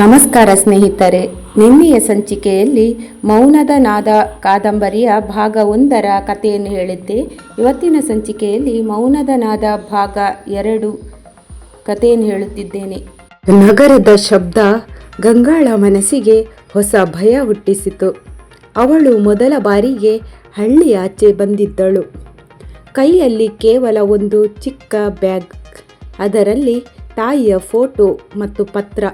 ನಮಸ್ಕಾರ ಸ್ನೇಹಿತರೆ, ನಿನ್ನೆಯ ಸಂಚಿಕೆಯಲ್ಲಿ ಮೌನದ ನಾದ ಕಾದಂಬರಿಯ ಭಾಗ ಒಂದರ ಕಥೆಯನ್ನು ಹೇಳಿದ್ದೆ. ಇವತ್ತಿನ ಸಂಚಿಕೆಯಲ್ಲಿ ಮೌನದ ನಾದ ಭಾಗ ಎರಡು ಕಥೆಯನ್ನು ಹೇಳುತ್ತಿದ್ದೇನೆ. ನಗರದ ಶಬ್ದ ಗಂಗಾಳ ಮನಸ್ಸಿಗೆ ಹೊಸ ಭಯ ಹುಟ್ಟಿಸಿತು. ಅವಳು ಮೊದಲ ಬಾರಿಗೆ ಹಳ್ಳಿ ಹಳ್ಳಿಯಾಚೆ ಬಂದಿದ್ದಳು. ಕೈಯಲ್ಲಿ ಕೇವಲ ಒಂದು ಚಿಕ್ಕ ಬ್ಯಾಗ್, ಅದರಲ್ಲಿ ತಾಯಿಯ ಫೋಟೋ ಮತ್ತು ಪತ್ರ.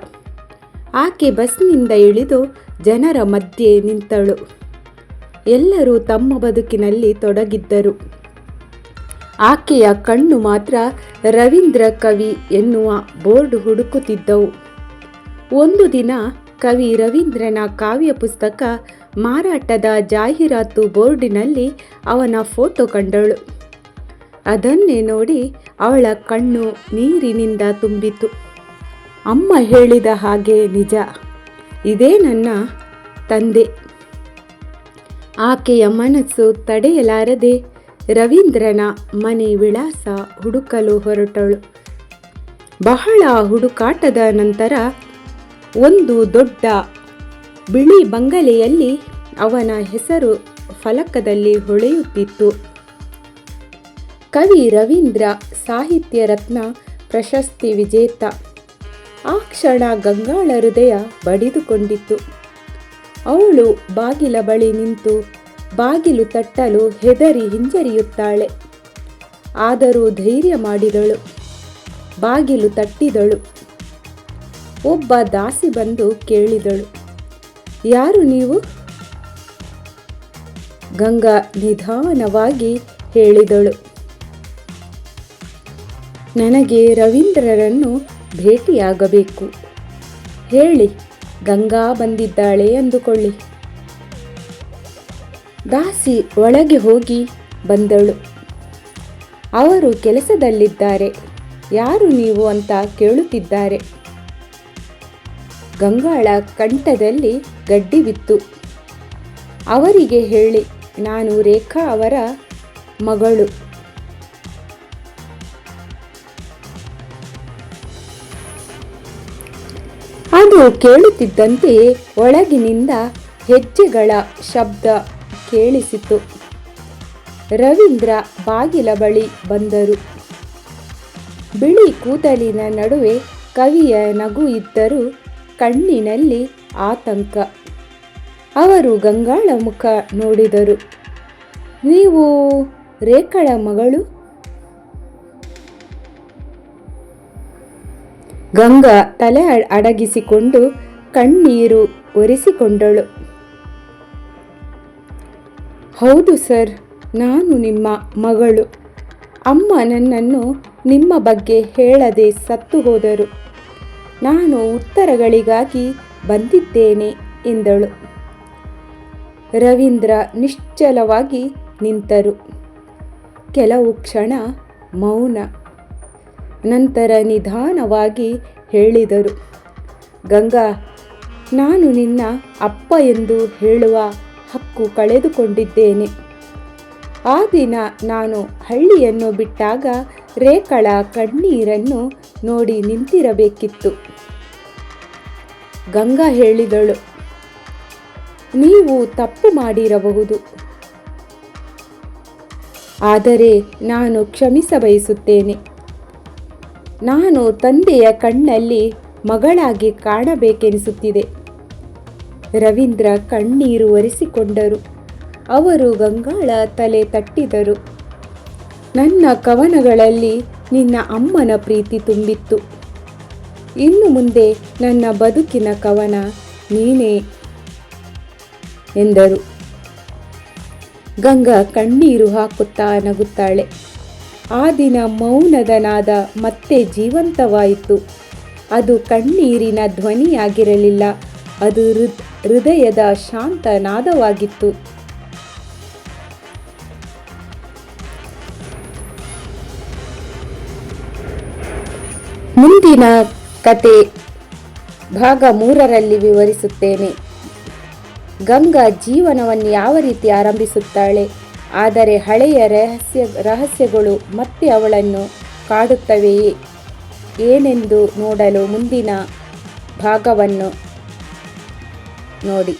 ಆಕೆ ಬಸ್ನಿಂದ ಇಳಿದು ಜನರ ಮಧ್ಯೆ ನಿಂತಳು. ಎಲ್ಲರೂ ತಮ್ಮ ಬದುಕಿನಲ್ಲಿ ತೊಡಗಿದ್ದರು. ಆಕೆಯ ಕಣ್ಣು ಮಾತ್ರ ರವೀಂದ್ರ ಕವಿ ಎನ್ನುವ ಬೋರ್ಡ್ ಹುಡುಕುತ್ತಿದ್ದವು. ಒಂದು ದಿನ ಕವಿ ರವೀಂದ್ರನ ಕಾವ್ಯ ಪುಸ್ತಕ ಮಾರಾಟದ ಜಾಹೀರಾತು ಬೋರ್ಡಿನಲ್ಲಿ ಅವನ ಫೋಟೋ ಕಂಡಳು. ಅದನ್ನೇ ನೋಡಿ ಅವಳ ಕಣ್ಣು ನೀರಿನಿಂದ ತುಂಬಿತು ಅಮ್ಮ ಹೇಳಿದ ಹಾಗೆ ನಿಜ. ಇದೇ ನನ್ನ ತಂದೆ. ಆಕೆಯ ಮನಸ್ಸು ತಡೆಯಲಾರದೆ ರವೀಂದ್ರನ ಮನೆ ವಿಳಾಸ ಹುಡುಕಲು ಹೊರಟಳು. ಬಹಳ ಹುಡುಕಾಟದ ನಂತರ ಒಂದು ದೊಡ್ಡ ಬಿಳಿ ಬಂಗಲೆಯಲ್ಲಿ ಅವನ ಹೆಸರು ಫಲಕದಲ್ಲಿ ಹೊಳೆಯುತ್ತಿತ್ತು. ಕವಿ ರವೀಂದ್ರ ಸಾಹಿತ್ಯ ರತ್ನ ಪ್ರಶಸ್ತಿ ವಿಜೇತ. ಆ ಕ್ಷಣ ಗಂಗಾಳ ಹೃದಯ ಬಡಿದುಕೊಂಡಿತ್ತು. ಅವಳು ಬಾಗಿಲ ಬಳಿ ನಿಂತು ಬಾಗಿಲು ತಟ್ಟಲು ಹೆದರಿ ಹಿಂಜರಿಯುತ್ತಾಳೆ. ಆದರೂ ಧೈರ್ಯ ಮಾಡಿದಳು. ಬಾಗಿಲು ತಟ್ಟಿದಳು. ಒಬ್ಬ ದಾಸಿ ಬಂದು ಕೇಳಿದಳು, ಯಾರು ನೀವು? ಗಂಗಾ ನಿಧಾನವಾಗಿ ಹೇಳಿದಳು, ನನಗೆ ರವೀಂದ್ರರನ್ನು ಭೇಟಿಯಾಗಬೇಕು. ಹೇಳಿ, ಗಂಗಾ ಬಂದಿದ್ದಾಳೆ ಅಂದುಕೊಳ್ಳಿ. ದಾಸಿ ಒಳಗೆ ಹೋಗಿ ಬಂದಳು. ಅವರು ಕೆಲಸದಲ್ಲಿದ್ದಾರೆ, ಯಾರು ನೀವು ಅಂತ ಕೇಳುತ್ತಿದ್ದಾರೆ. ಗಂಗಾಳ ಕಂಠದಲ್ಲಿ ಗಡ್ಡಿ ಬಿತ್ತು. ಅವರಿಗೆ ಹೇಳಿ, ನಾನು ರೇಖಾ ಅವರ ಮಗಳು. ಅದು ಕೇಳುತ್ತಿದ್ದಂತೆ ಒಳಗಿನಿಂದ ಹೆಜ್ಜೆಗಳ ಶಬ್ದ ಕೇಳಿಸಿತು. ರವೀಂದ್ರ ಬಾಗಿಲ ಬಳಿ ಬಂದರು. ಬಿಳಿ ಕೂದಲಿನ ನಡುವೆ ಕವಿಯ ನಗು ಇದ್ದರೂ ಕಣ್ಣಿನಲ್ಲಿ ಆತಂಕ. ಅವರು ಗಂಗಾಳ ಮುಖ ನೋಡಿದರು. ನೀವು ರೇಖಳ ಮಗಳು? ಗಂಗಾ ತಲೆ ಅಡಗಿಸಿಕೊಂಡು ಕಣ್ಣೀರು ಒರೆಸಿಕೊಂಡಳು. ಹೌದು ಸರ್, ನಾನು ನಿಮ್ಮ ಮಗಳು. ಅಮ್ಮ ನನ್ನನ್ನು ನಿಮ್ಮ ಬಗ್ಗೆ ಹೇಳದೆ ಸತ್ತು ಹೋದರು. ನಾನು ಉತ್ತರಗಳಿಗಾಗಿ ಬಂದಿದ್ದೇನೆ ಎಂದಳು. ರವೀಂದ್ರ ನಿಶ್ಚಲವಾಗಿ ನಿಂತರು. ಕೆಲವು ಕ್ಷಣ ಮೌನ. ನಂತರ ನಿಧಾನವಾಗಿ ಹೇಳಿದರು, ಗಂಗಾ, ನಾನು ನಿನ್ನ ಅಪ್ಪ ಎಂದು ಹೇಳುವ ಹಕ್ಕು ಕಳೆದುಕೊಂಡಿದ್ದೇನೆ. ಆ ದಿನ ನಾನು ಹಳ್ಳಿಯನ್ನು ಬಿಟ್ಟಾಗ ರೇಖಳ ಕಣ್ಣೀರನ್ನು ನೋಡಿ ನಿಂತಿರಬೇಕಿತ್ತು. ಗಂಗಾ ಹೇಳಿದಳು, ನೀವು ತಪ್ಪು ಮಾಡಿರಬಹುದು. ಆದರೆ ನಾನು ಕ್ಷಮಿಸ ಬಯಸುತ್ತೇನೆ ನಾನು ತಂದೆಯ ಕಣ್ಣಲ್ಲಿ ಮಗಳಾಗಿ ಕಾಣಬೇಕೆನಿಸುತ್ತಿದೆ. ರವೀಂದ್ರ ಕಣ್ಣೀರು ಒರೆಸಿಕೊಂಡರು. ಅವರು ಗಂಗಾಳ ತಲೆ ತಟ್ಟಿದರು. ನನ್ನ ಕವನಗಳಲ್ಲಿ ನಿನ್ನ ಅಮ್ಮನ ಪ್ರೀತಿ ತುಂಬಿತ್ತು. ಇನ್ನು ಮುಂದೆ ನನ್ನ ಬದುಕಿನ ಕವನ ನೀನೇ ಎಂದರು. ಗಂಗಾ ಕಣ್ಣೀರು ಹಾಕುತ್ತಾ ನಗುತ್ತಾಳೆ. ಆ ದಿನ ಮೌನದ ನಾದ ಮತ್ತೆ ಜೀವಂತವಾಯಿತು. ಅದು ಕಣ್ಣೀರಿನ ಧ್ವನಿಯಾಗಿರಲಿಲ್ಲ. ಅದು ಹೃದ್, ಹೃದಯದ ಶಾಂತ ನಾದವಾಗಿತ್ತು ಮುಂದಿನ ಕತೆ ಭಾಗ ಮೂರರಲ್ಲಿ ವಿವರಿಸುತ್ತೇನೆ. ಗಂಗಾ ಜೀವನವನ್ನು ಯಾವ ರೀತಿ ಆರಂಭಿಸುತ್ತಾಳೆ? ಆದರೆ ಹಳೆಯ ರಹಸ್ಯ ರಹಸ್ಯಗಳು ಮತ್ತೆ ಅವಳನ್ನು ಕಾಡುತ್ತವೆಯೇ ಏನೆಂದು ನೋಡಲು ಮುಂದಿನ ಭಾಗವನ್ನು ನೋಡಿ.